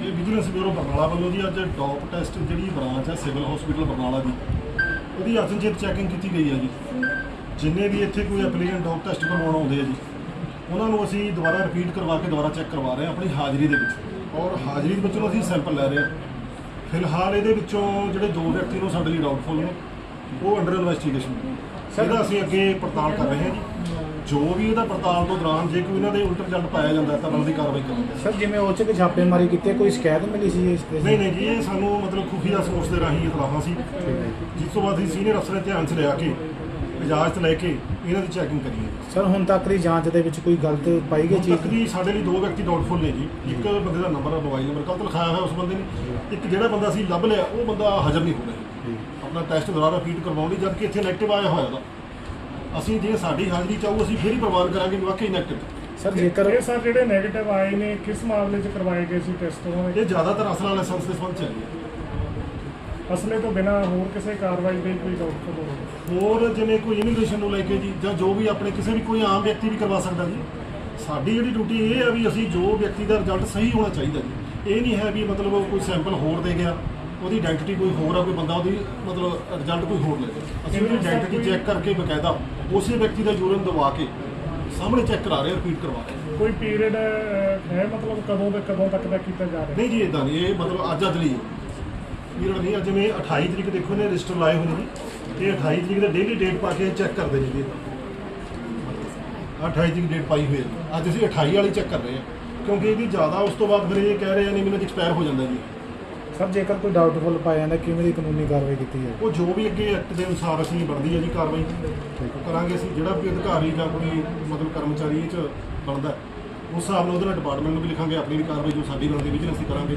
ਇਹ vigilance bureau Barnala ਵੱਲੋਂ ਜੀ ਅੱਜ ਡੌਪ ਟੈਸਟ ਜਿਹੜੀ ਬ੍ਰਾਂਚ ਹੈ ਸਿਵਲ ਹਸਪੀਟਲ ਬਰਨਾਲਾ ਦੀ ਉਹਦੀ ਅਚਨਚੇਤ ਚੈਕਿੰਗ ਕੀਤੀ ਗਈ ਹੈ ਜੀ। ਜਿੰਨੇ ਵੀ ਇੱਥੇ ਕੋਈ ਐਪਲੀਕੈਂਟ ਡੌਪ ਟੈਸਟ ਕਰਵਾਉਣ ਆਉਂਦੇ ਆ ਜੀ ਉਹਨਾਂ ਨੂੰ ਅਸੀਂ ਦੁਬਾਰਾ ਰਿਪੀਟ ਕਰਵਾ ਕੇ ਦੁਬਾਰਾ ਚੈੱਕ ਕਰਵਾ ਰਹੇ ਹਾਂ ਆਪਣੀ ਹਾਜ਼ਰੀ ਦੇ ਵਿੱਚ। ਔਰ ਹਾਜ਼ਰੀ ਦੇ ਵਿੱਚੋਂ ਅਸੀਂ ਸੈਂਪਲ ਲੈ ਰਹੇ ਹਾਂ ਫਿਲਹਾਲ ਇਹਦੇ ਵਿੱਚੋਂ ਜਿਹੜੇ ਦੋ ਵਿਅਕਤੀ ਨੂੰ ਸਾਡੇ ਲਈ ਡਾਊਟਫੁਲ ਨੇ ਉਹ ਅੰਡਰ ਇਨਵੈਸਟੀਗੇਸ਼ਨ ਇਹਦਾ ਅਸੀਂ ਅੱਗੇ ਪੜਤਾਲ ਕਰ ਰਹੇ ਹਾਂ ਜੀ। ਜੋ ਵੀ ਇਹਦਾ ਪੜਤਾਲ ਤੋਂ ਦੌਰਾਨ ਜੇ ਕੋਈ ਇਹਨਾਂ ਦੇ ਉਲਟ ਰਿਜ਼ਲਟ ਪਾਇਆ ਜਾਂਦਾ ਹੈ ਤਾਂ ਬਣਦੀ ਕਾਰਵਾਈ ਕਰਾਂਗੇ। ਸਰ ਜਿਵੇਂ ਉਹ ਚ ਕਿ ਛਾਪੇਮਾਰੀ ਕੀਤੀ ਹੈ, ਕੋਈ ਸ਼ਿਕਾਇਤ ਮਿਲੀ ਸੀ ਇਸ ਦੇ ਨਹੀਂ ਨਹੀਂ ਜੀ ਇਹ ਸਾਨੂੰ ਮਤਲਬ ਖੁਫੀਆ ਸੋਰਸ ਦੇ ਰਾਹੀਂ ਇਤਲਾਹਾਂ ਸੀ। ਜਿਸ ਤੋਂ ਬਾਅਦ ਅਸੀਂ ਸੀਨੀਅਰ ਅਫਸਰ ਦੇ ਧਿਆਨ 'ਚ ਲਿਆ ਕੇ ਇਜਾਜ਼ਤ ਲੈ ਕੇ ਇਹਨਾਂ ਦੀ ਚੈਕਿੰਗ ਕਰੀ ਹੈ। ਸਰ ਹੁਣ ਤੱਕ ਦੀ ਜਾਂਚ ਦੇ ਵਿੱਚ ਕੋਈ ਗਲਤ ਪਾਈ ਗਈ ਚੀਜ਼? ਦੀ ਸਾਡੇ ਲਈ ਦੋ ਵਿਅਕਤੀ ਡਾਊਟਫੁਲ ਨੇ ਜੀ। ਇੱਕ ਬੰਦੇ ਦਾ ਨੰਬਰ ਮੋਬਾਈਲ ਨੰਬਰ ਗਲਤ ਲਿਖਾਇਆ ਹੋਇਆ ਉਸ ਬੰਦੇ ਨੇ ਇੱਕ ਜਿਹੜਾ ਬੰਦਾ ਅਸੀਂ ਲੱਭ ਲਿਆ ਉਹ ਬੰਦਾ ਹਾਜ਼ਰ ਨਹੀਂ ਹੋ ਰਿਹਾ। ਆਪਣਾ ਟੈਸਟ ਦੁਬਾਰਾ ਰਿਪੀਟ ਕਰਵਾਉਣ ਲਈ ਜਦਕਿ ਇੱਥੇ ਨੈਗੇਟਿਵ ਆਇਆ ਹੋਇਆ ਦਾ ਅਸੀਂ ਜੇ ਸਾਡੀ ਹਾਜ਼ਰੀ ਚਾਹੂ ਅਸੀਂ ਫਿਰ ਹੀ ਪ੍ਰਵਾਨ ਕਰਾਂਗੇ ਵੀ ਵਾਕਈ ਨੈਗੇਟਿਵ ਸਰ ਜੇਕਰ ਇਹ ਸਰ ਜਿਹੜੇ 네ਗੇਟਿਵ ਆਏ ਨੇ ਕਿਸ ਮਾਮਲੇ 'ਚ ਕਰਵਾਏ ਗਏ ਸੀ ਟੈਸਟ ਉਹਨਾਂ ਦੇ? ਇਹ ਜ਼ਿਆਦਾਤਰ ਅਸਲਾਂ ਲਾਇਸੈਂਸ ਦੇ ਸੰਬੰਧ ਚ ਹੈ ਅਸਲੇ ਤੋਂ ਬਿਨਾ ਹੋਰ ਕਿਸੇ ਕਾਰਵਾਈ ਦੇ ਕੋਈ ਡਾਊਟ ਹੋਵੇ ਹੋਰ ਜਿਵੇਂ ਕੋਈ ਇਮੀਗ੍ਰੇਸ਼ਨ ਨੂੰ ਲੈ ਕੇ ਜੀ ਜਾਂ ਜੋ ਵੀ ਆਪਣੇ ਕਿਸੇ ਵੀ ਕੋਈ ਆਮ ਵਿਅਕਤੀ ਵੀ ਕਰਵਾ ਸਕਦਾ ਜੀ ਸਾਡੀ ਜਿਹੜੀ ਡਿਊਟੀ ਇਹ ਹੈ ਵੀ ਅਸੀਂ ਜੋ ਵਿਅਕਤੀ ਦਾ ਰਿਜ਼ਲਟ ਸਹੀ ਹੋਣਾ ਚਾਹੀਦਾ ਜੀ। ਇਹ ਨਹੀਂ ਹੈ ਵੀ ਮਤਲਬ ਉਹ ਕੋਈ ਸੈਂਪਲ ਹੋਰ ਦੇ ਗਿਆ। ਉਹਦੀ ਆਇਡੈਂਟੀ ਕੋਈ ਹੋਰ ਆ ਕੋਈ ਬੰਦਾ ਉਹਦੀ ਮਤਲਬ ਰਿਜ਼ਲਟ ਕੋਈ ਹੋਰ ਲੈ ਗਿਆ ਅਸੀਂ ਉਹਦੀ ਆਇਡੈਂਟੀ ਚੈੱਕ ਕਰਕੇ ਬਕਾਇਦਾ ਉਸੇ ਵਿਅਕਤੀ ਦਾ ਯੂਰਨ ਦਵਾ ਕੇ ਸਾਹਮਣੇ ਚੈੱਕ ਕਰਾ ਰਹੇ ਰਿਪੀਟ ਕਰਵਾ ਰਹੇ ਕੋਈ ਪੀਰੀਅਡ ਹੈ ਮਤਲਬ ਕਦੋਂ ਦੇ ਕਦੋਂ ਤੱਕ ਦਾ ਕੀਤਾ ਜਾ ਰਿਹਾ? ਨਹੀਂ ਜੀ ਇਦਾਂ ਨਹੀਂ ਇਹ ਮਤਲਬ ਅੱਜ ਅੱਜ ਲਈ ਪੀਰੀਅਡ ਨਹੀਂ ਅੱਜ ਜਿਵੇਂ 28 ਤਰੀਕ ਦੇਖੋ ਨੇ ਰਜਿਸਟਰ ਲਾਏ ਹੋਏ ਨੇ ਜੀ। ਇਹ 28 ਤਰੀਕ ਦਾ ਡੇਲੀ ਡੇਟ ਪਾ ਕੇ ਚੈੱਕ ਕਰਦੇ ਨੇ ਜੀ। 28 ਤਰੀਕ ਡੇਟ ਪਾਈ ਹੋਈ ਹੈ। ਅੱਜ ਅਸੀਂ 28 ਵਾਲੀ ਚੈੱਕ ਕਰ ਰਹੇ ਹਾਂ। ਕਿਉਂਕਿ ਇਹਦੀ ਜ਼ਿਆਦਾ ਉਸ ਤੋਂ ਬਾਅਦ ਫਿਰ ਇਹ ਕਹਿ ਰਹੇ ਨਹੀਂ ਮੈਨੂੰ ਐਕਸਪਾਇਰ ਹੋ ਜਾਂਦਾ ਜੀ। ਸਰ ਜੇਕਰ ਕੋਈ ਡਾਊਟਫੁਲ ਪਾਇਆ ਜਾਂਦਾ ਕਿਵੇਂ ਦੀ ਕਾਨੂੰਨੀ ਕਾਰਵਾਈ ਕੀਤੀ ਹੈ ਉਹ ਜੋ ਵੀ ਅੱਗੇ ਐਕਟ ਦੇ ਅਨੁਸਾਰ ਅਸੀਂ ਬਣਦੀ ਹੈ ਜੀ ਕਾਰਵਾਈ ਉਹ ਕਰਾਂਗੇ ਅਸੀਂ। ਜਿਹੜਾ ਵੀ ਅਧਿਕਾਰੀ ਜਾਂ ਕੋਈ ਮਤਲਬ ਕਰਮਚਾਰੀ ਇਹ ਚ ਬਣਦਾ ਉਸ ਹਿਸਾਬ ਨਾਲ ਉਹਦੇ ਨਾਲ ਡਿਪਾਰਟਮੈਂਟ ਨੂੰ ਵੀ ਲਿਖਾਂਗੇ ਆਪਣੀ ਵੀ ਕਾਰਵਾਈ ਜੋ ਸਾਡੀ ਬਣਦੀ ਵਿਜੀਲੈਂਸ ਅਸੀਂ ਕਰਾਂਗੇ।